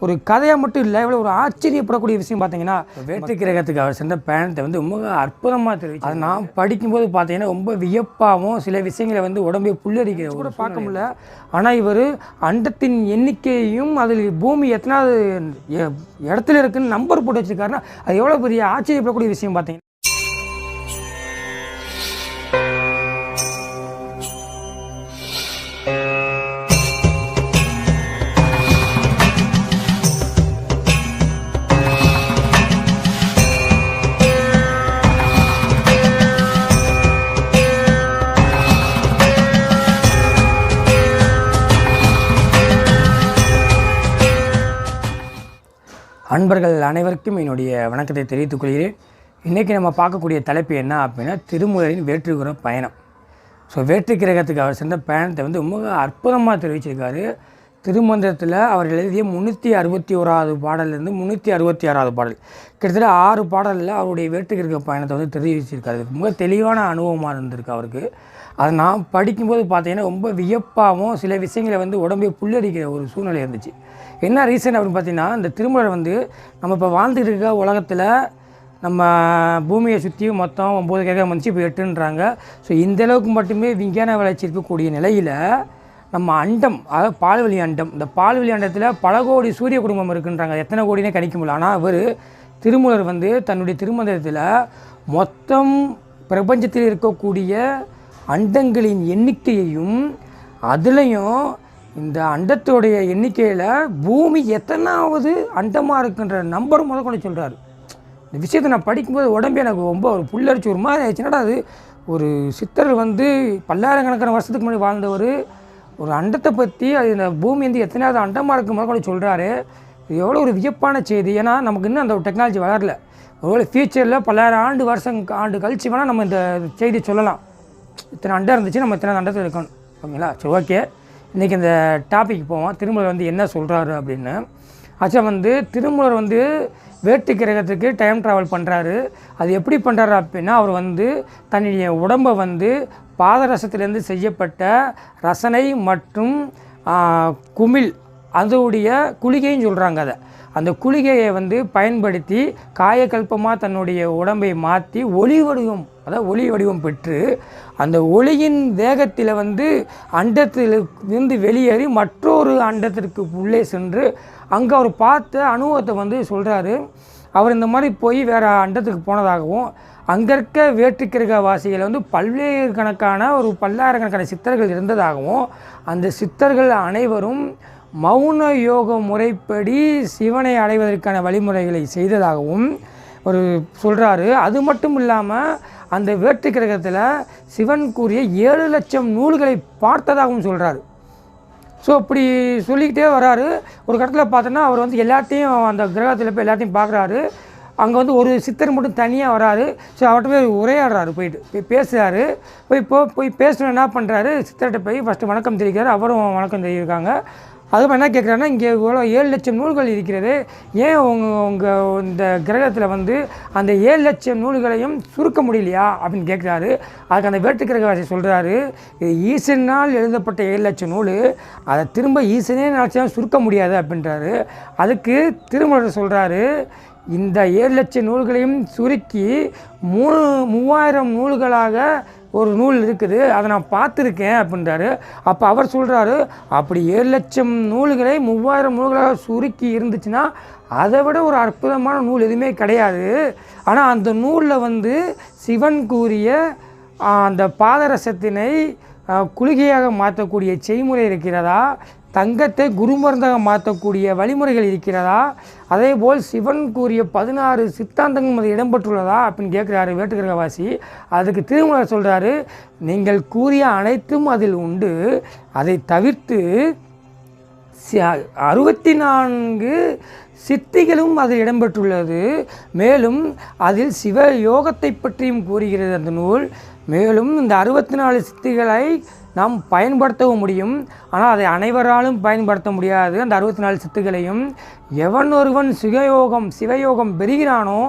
ஒரு கதையாக மட்டும் இல்லை இவ்வளோ ஒரு ஆச்சரியப்படக்கூடிய விஷயம் பார்த்தீங்கன்னா வேட்டு கிரகத்துக்கு அவர் சென்ற பயணத்தை வந்து ரொம்ப அற்புதமாக தெரிவிச்சு அதை நான் படிக்கும்போது பார்த்தீங்கன்னா ரொம்ப வியப்பாகவும் சில விஷயங்களை வந்து உடம்பே புல்லரிக்கிற கூட பார்க்க முடியல. ஆனால் இவர் அண்டத்தின் எண்ணிக்கையையும் அதில் பூமி எத்தனாவது இடத்துல இருக்குன்னு நம்பர் போட்டு வச்சிருக்காருன்னா அது எவ்வளோ பெரிய ஆச்சரியப்படக்கூடிய விஷயம் பார்த்தீங்கன்னா அன்பர்கள் அனைவருக்கும் என்னுடைய வணக்கத்தை தெரிவித்துக் கொள்கிறேன். இன்றைக்கி நம்ம பார்க்கக்கூடிய தலைப்பு என்ன அப்படின்னா திருமுறையின் வேற்றுகிற பயணம். ஸோ வேற்று கிரகத்துக்கு அவர் சென்ற பயணத்தை வந்து ரொம்ப அற்புதமாக தெரிவிச்சிருக்காரு. திருமந்திரத்தில் அவர் எழுதிய முந்நூற்றி அறுபத்தி ஓராவது பாடல்லேருந்து முந்நூற்றி அறுபத்தி ஆறாவது பாடல். கிட்டத்தட்ட ஆறு பாடலில் அவருடைய வேற்று கிரக பயணத்தை வந்து தெரிவிச்சிருக்காரு. ரொம்ப தெளிவான அனுபவமாக இருந்திருக்கு அவருக்கு. அதை நான் படிக்கும்போது பார்த்தீங்கன்னா ரொம்ப வியப்பாகவும் சில விஷயங்களை வந்து உடம்பே புல்லரிக்கிற ஒரு சூழ்நிலை இருந்துச்சு. என்ன ரீசன் அப்படின்னு பார்த்தீங்கன்னா இந்த திருமலர் வந்து நம்ம இப்போ வாழ்ந்துட்டு இருக்க உலகத்தில் நம்ம பூமியை சுற்றி மொத்தம் ஒம்பது கிரகம் வந்துச்சு இப்போ எட்டுன்றாங்க. ஸோ இந்த அளவுக்கு மட்டுமே விஞ்ஞான வளர்ச்சி இருக்கக்கூடிய நிலையில் நம்ம அண்டம் அதாவது பால்வெளி அண்டம் இந்த பால்வெளி அண்டத்தில் பல கோடி சூரிய குடும்பம் இருக்குன்றாங்க. எத்தனை கோடினே கணிக்க முடியல. ஆனால் அவர் திருமூலர் வந்து தன்னுடைய திருமந்திரத்தில் மொத்தம் பிரபஞ்சத்தில் இருக்கக்கூடிய அண்டங்களின் எண்ணிக்கையையும் அதுலேயும் இந்த அண்டத்தோடைய எண்ணிக்கையில் பூமி எத்தனாவது அண்டமாக இருக்குன்ற நம்பர் முத கொண்டு சொல்கிறாரு இந்த விஷயத்தை நான் படிக்கும்போது உடம்பு எனக்கு ரொம்ப ஒரு புல்லரிச்சு ஒரு மாதிரி ஆயிடுச்சு. என்னடா அது ஒரு சித்தர் வந்து பல்லாயிரக்கணக்கான வருஷத்துக்கு முன்னாடி வாழ்ந்தவர் ஒரு அண்டத்தை பற்றி அது இந்த பூமி வந்து எத்தனையாவது அண்டமாக இருக்கு முதல் கொண்டு சொல்கிறாரு இது எவ்வளோ ஒரு வியப்பான செய்தி. ஏன்னா நமக்கு இன்னும் அந்த டெக்னாலஜி வளரல. ஒருவேளை ஃபியூச்சரில் பல்லாயிரம் ஆண்டு வருஷம் ஆண்டு கழிச்சு வேணால் நம்ம இந்த செய்தி சொல்லலாம். இத்தனை அண்டம் இருந்துச்சு நம்ம இத்தனை அண்டத்தில் இருக்கணும் ஓகேங்களா? சரி ஓகே இன்றைக்கி இந்த டாபிக் போவோம். திருமலர் வந்து என்ன சொல்கிறாரு அப்படின்னு. ஆக்சுவலாக வந்து திருமலர் வந்து வேட்டு கிரகத்துக்கு டைம் ட்ராவல் பண்ணுறாரு அது எப்படி பண்ணுறாரு அப்படின்னா அவர் வந்து தன்னுடைய உடம்பை வந்து பாதரசத்திலேருந்து செய்யப்பட்ட ரசனை மற்றும் குமிழ் அதோடைய குளிகைன்னு சொல்கிறாங்க அதை. அந்த குளிகையை வந்து பயன்படுத்தி காயக்கல்பமாக தன்னுடைய உடம்பை மாற்றி ஒளி வடிவம் அதாவது ஒளி வடிவம் பெற்று அந்த ஒளியின் வேகத்தில் வந்து அண்டத்தில் இருந்து வெளியேறி மற்றொரு அண்டத்திற்கு உள்ளே சென்று அங்கே அவர் பார்த்த அனுபவத்தை வந்து சொல்கிறாரு அவர் இந்த மாதிரி போய் வேறு அண்டத்துக்கு போனதாகவும் அங்கே இருக்க வேற்றுக்கிரக வாசிகள் வந்து பல்வேறு கணக்கான ஒரு பல்லாயிரக்கணக்கான சித்தர்கள் இருந்ததாகவும் அந்த சித்தர்கள் அனைவரும் மௌன யோக முறைப்படி சிவனை அடைவதற்கான வழிமுறைகளை செய்ததாகவும் ஒரு சொல்கிறாரு அது மட்டும் இல்லாமல் அந்த வேற்று கிரகத்தில் சிவன் கூறிய ஏழு லட்சம் நூல்களை பார்த்ததாகவும் சொல்கிறாரு ஸோ இப்படி சொல்லிக்கிட்டே வராரு. ஒரு கட்டத்தில் பார்த்தோன்னா அவர் வந்து எல்லாத்தையும் அந்த கிரகத்தில் போய் எல்லாத்தையும் பார்க்குறாரு. அங்கே வந்து ஒரு சித்தர் மட்டும் தனியாக வராரு. ஸோ அவர்கிட்ட போய் உரையாடுறாரு போயிட்டு போய் பேசுகிறாரு போய் போ போய் பேசணும் என்ன பண்ணுறாரு சித்தர்கிட்ட போய் ஃபஸ்ட்டு வணக்கம் தெரிவிக்கிறார். அவரும் வணக்கம் தெரிவிக்காங்க அதுவும் என்ன கேட்குறாருன்னா இங்கே இவ்வளோ ஏழு லட்சம் நூல்கள் இருக்கிறது. ஏன் உங்கள் உங்கள் இந்த கிரகத்தில் வந்து அந்த ஏழு லட்சம் நூல்களையும் சுருக்க முடியலையா? அப்படின்னு கேட்குறாரு அதுக்கு அந்த வேட்டு கிரகவாசி சொல்கிறாரு இது ஈசனால் எழுதப்பட்ட ஏழு லட்சம் நூல் அதை திரும்ப ஈசனே நினச்சா சுருக்க முடியாது அப்படின்றாரு. அதுக்கு திருமணர் சொல்கிறாரு இந்த ஏழு லட்சம் நூல்களையும் சுருக்கி மூணு மூவாயிரம் நூல்களாக ஒரு நூல் இருக்குது அதை நான் பார்த்துருக்கேன் அப்படின்றாரு. அப்போ அவர் சொல்கிறாரு அப்படி ஏழு லட்சம் நூல்களை மூவாயிரம் நூல்களாக சுருக்கி இருந்துச்சுன்னா அதை விட ஒரு அற்புதமான நூல் எதுவுமே கிடையாது. ஆனால் அந்த நூலில் வந்து சிவன் கூறிய அந்த பாதரசத்தினை குளிகையாக மாற்றக்கூடிய செய்முறை இருக்கிறதா? தங்கத்தை குருமருந்தாக மாற்றக்கூடிய வழிமுறைகள் இருக்கிறதா? அதே போல் சிவன் கூறிய பதினாறு சித்தாந்தங்கள் அது இடம்பெற்றுள்ளதா? அப்படின்னு கேட்குறாரு வேட்டுக்கிரகவாசி. அதுக்கு திருமணம் சொல்கிறாரு நீங்கள் கூறிய அனைத்தும் அதில் உண்டு. அதை தவிர்த்து அறுபத்தி நான்கு சித்திகளும் அதில் இடம்பெற்றுள்ளது. மேலும் அதில் சிவ யோகத்தை பற்றியும் கூறுகிறது அந்த நூல். மேலும் இந்த அறுபத்தி நாலு சித்திகளை நாம் பயன்படுத்தவும் முடியும். ஆனால் அதை அனைவராலும் பயன்படுத்த முடியாது. அந்த அறுபத்தி நாலு சித்துகளையும் எவன் ஒருவன் சுகயோகம் சிவயோகம் பெறுகிறானோ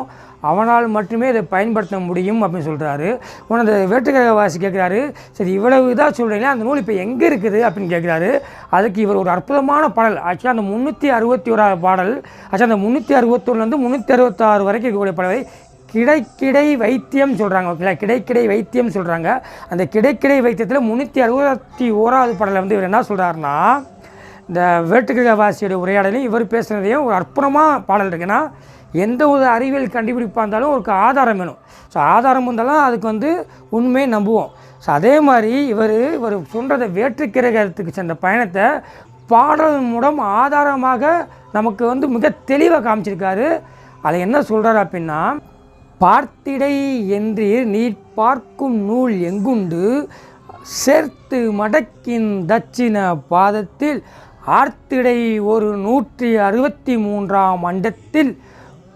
அவனால் மட்டுமே இதை பயன்படுத்த முடியும் அப்படின்னு சொல்கிறாரு உன அந்த வேற்றுக்கிரகவாசி கேட்குறாரு சரி இவ்வளவு இதாக சொல்கிறீங்களே அந்த நூல் இப்போ எங்கே இருக்குது அப்படின்னு கேட்குறாரு அதுக்கு இவர் ஒரு அற்புதமான பாடல். ஆக்சுவலாக அந்த முந்நூற்றி அறுபத்தி ஓராவது பாடல் ஆக்சுவலாக அந்த முந்நூற்றி அறுபத்தொன்னுலேருந்து முந்நூற்றி அறுபத்தாறு வரைக்கும் இருக்கக்கூடிய பாடலை கிடைக்கிடை வைத்தியம் சொல்கிறாங்க ஓகேங்களா கிடைக்கிடை வைத்தியம் சொல்கிறாங்க அந்த கிடைக்கிடை வைத்தியத்தில் முந்நூற்றி அறுபத்தி ஓராவது பாடலில் வந்து இவர் என்ன சொல்கிறாருன்னா இந்த வேட்டுக்கிரகவாசியோட உரையாடலையும் இவர் பேசுனதையும் ஒரு அற்புதமாக பாடல் இருக்குன்னா எந்த ஒரு அறிவியல் கண்டுபிடிப்பாக இருந்தாலும் ஒரு ஆதாரம் வேணும். ஸோ ஆதாரம் இருந்தாலும் அதுக்கு வந்து உண்மையை நம்புவோம். ஸோ அதே மாதிரி இவர் இவர் சொல்கிறத வேற்றுக்கிரகத்துக்கு சென்ற பயணத்தை பாடல் மூலம் ஆதாரமாக நமக்கு வந்து மிக தெளிவாக காமிச்சிருக்காரு. அதை என்ன சொல்கிறாரு அப்படின்னா பார்த்திடை என்று நீர் பார்க்கும் நூல் எங்குண்டு? சேர்த்து மடக்கின் தட்சிண பாதத்தில் ஆர்த்திடை ஒரு நூற்றி அறுபத்தி மூன்றாம் அண்டத்தில்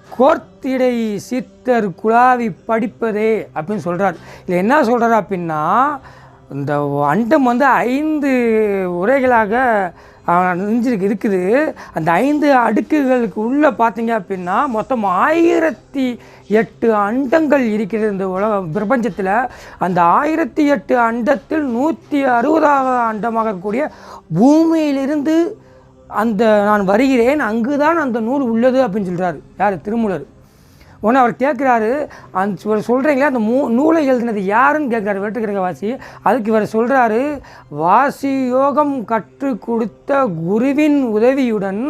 கோர்த்திடை சித்தர் குழாவி படிப்பதே அப்படின்னு சொல்கிறார் இதில் என்ன சொல்கிறார் அப்படின்னா இந்த அண்டம் வந்து ஐந்து உரைகளாக நெஞ்சிருக்கு இருக்குது. அந்த ஐந்து அடுக்குகளுக்கு உள்ளே பார்த்தீங்க அப்படின்னா மொத்தம் ஆயிரத்தி எட்டு அண்டங்கள் இருக்கிறது இந்த உலக பிரபஞ்சத்தில். அந்த ஆயிரத்தி எட்டு அண்டத்தில் நூற்றி அறுபதாவது அண்டமாக இருக்கக்கூடிய பூமியிலிருந்து அந்த நான் வருகிறேன் அங்கு தான் அந்த நூல் உள்ளது அப்படின்னு சொல்கிறார் யார்? திருமூலர். ஒன்று அவர் கேட்குறாரு அந்த இவர் சொல்கிறீங்களே அந்த மூ நூலை எழுதினது யாருன்னு கேட்குறாரு வேட்டுக்கிரக வாசி. அதுக்கு இவர் சொல்கிறாரு வாசி யோகம் கற்றுக் கொடுத்த குருவின் உதவியுடன்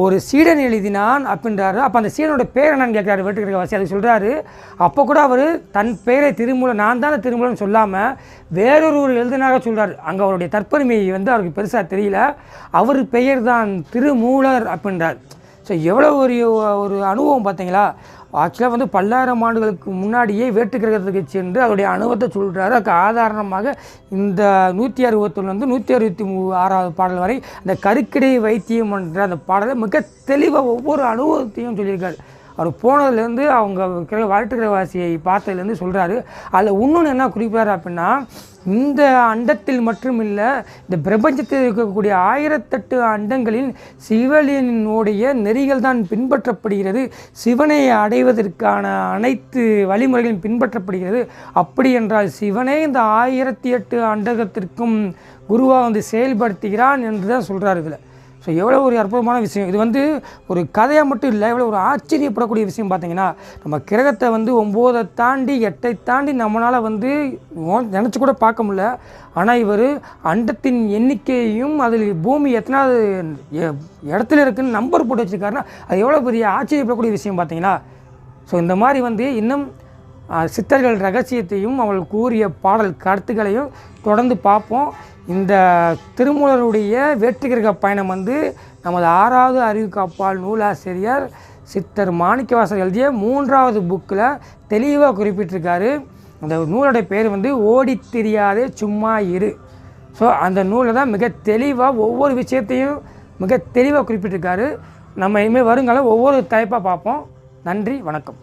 ஒரு சீடன் எழுதினான் அப்படின்றாரு. அப்போ அந்த சீடனோட பேர் என்னன்னு கேட்குறாரு வேட்டுக்கிரக வாசி. அது சொல்கிறாரு அப்போ கூட அவர் தன் பெயரை திருமூலம் நான் தான் திருமூலம்னு சொல்லாமல் வேறொரு ஒரு எழுதினாக சொல்கிறார் அங்கே அவருடைய தற்பெருமையை வந்து அவருக்கு பெருசாக தெரியல. அவர் பெயர் தான் திருமூலர் அப்படின்றார். ஸோ எவ்வளோ ஒரு ஒரு அனுபவம் பார்த்தீங்களா ஆக்சுவலாக வந்து பல்லாயிரம் ஆண்டுகளுக்கு முன்னாடியே வேட்டு கிரகத்துக்கு சென்று அதோடைய அனுபவத்தை சொல்கிறாரு அதுக்கு ஆதாரணமாக இந்த நூற்றி அறுபத்தொன்னுலேருந்து நூற்றி அறுபத்தி மூ ஆறாவது பாடல் வரை அந்த கருக்கிடை வைத்தியம் என்ற அந்த பாடலை மிக தெளிவாக ஒவ்வொரு அனுபவத்தையும் சொல்லியிருக்காரு. அவர் போனதுலேருந்து அவங்க கிரக வாழ்த்துக்கிரகவாசியை பார்த்ததுலேருந்து சொல்கிறாரு அதில் இன்னொன்று என்ன குறிப்பார் அப்படின்னா இந்த அண்டத்தில் மட்டும் இல்லை இந்த பிரபஞ்சத்தில் இருக்கக்கூடிய ஆயிரத்தெட்டு அண்டங்களின் சிவலினுடைய நெறிகள் தான் பின்பற்றப்படுகிறது. சிவனை அடைவதற்கான அனைத்து வழிமுறைகளும் பின்பற்றப்படுகிறது. அப்படி என்றால் சிவனே இந்த ஆயிரத்தி எட்டு அண்டகத்திற்கும் குருவாக வந்து செயல்படுத்துகிறான் என்று தான் சொல்கிறார் இதில். ஸோ எவ்வளோ ஒரு அற்புதமான விஷயம். இது வந்து ஒரு கதையாக மட்டும் இல்லை எவ்வளோ ஒரு ஆச்சரியப்படக்கூடிய விஷயம் பார்த்தீங்கன்னா நம்ம கிரகத்தை வந்து ஒம்போதை தாண்டி எட்டை தாண்டி நம்மளால் வந்து நினச்சி கூட பார்க்க முடியல. ஆனால் இவர் அண்டத்தின் எண்ணிக்கையையும் அதில் பூமி எத்தனாவது எ- இடத்துல இருக்குன்னு நம்பர் போட்டு வச்சுருக்காருன்னா அது எவ்வளோ பெரிய ஆச்சரியப்படக்கூடிய விஷயம் பார்த்தீங்கன்னா ஸோ இந்த மாதிரி வந்து இன்னும் சித்தர்கள் ரகசியத்தையும் அவள் கூறிய பாடல் கருத்துக்களையும் தொடர்ந்து பார்ப்போம். இந்த திருமூலருடைய வெற்றிகிரக பயணம் வந்து நமது ஆறாவது அறிவு காப்பால் நூலாசிரியர் சித்தர் மாணிக்கவாசர் எழுதிய மூன்றாவது புக்கில் தெளிவாக குறிப்பிட்டிருக்காரு. அந்த நூலுடைய பேர் வந்து ஓடித் தெரியாதே சும்மா இரு. ஸோ அந்த நூலில் தான் மிக தெளிவாக ஒவ்வொரு விஷயத்தையும் மிக தெளிவாக குறிப்பிட்டிருக்காரு. நம்ம இனிமேல் வருங்காலம் ஒவ்வொரு தலைப்பாக பார்ப்போம். நன்றி வணக்கம்.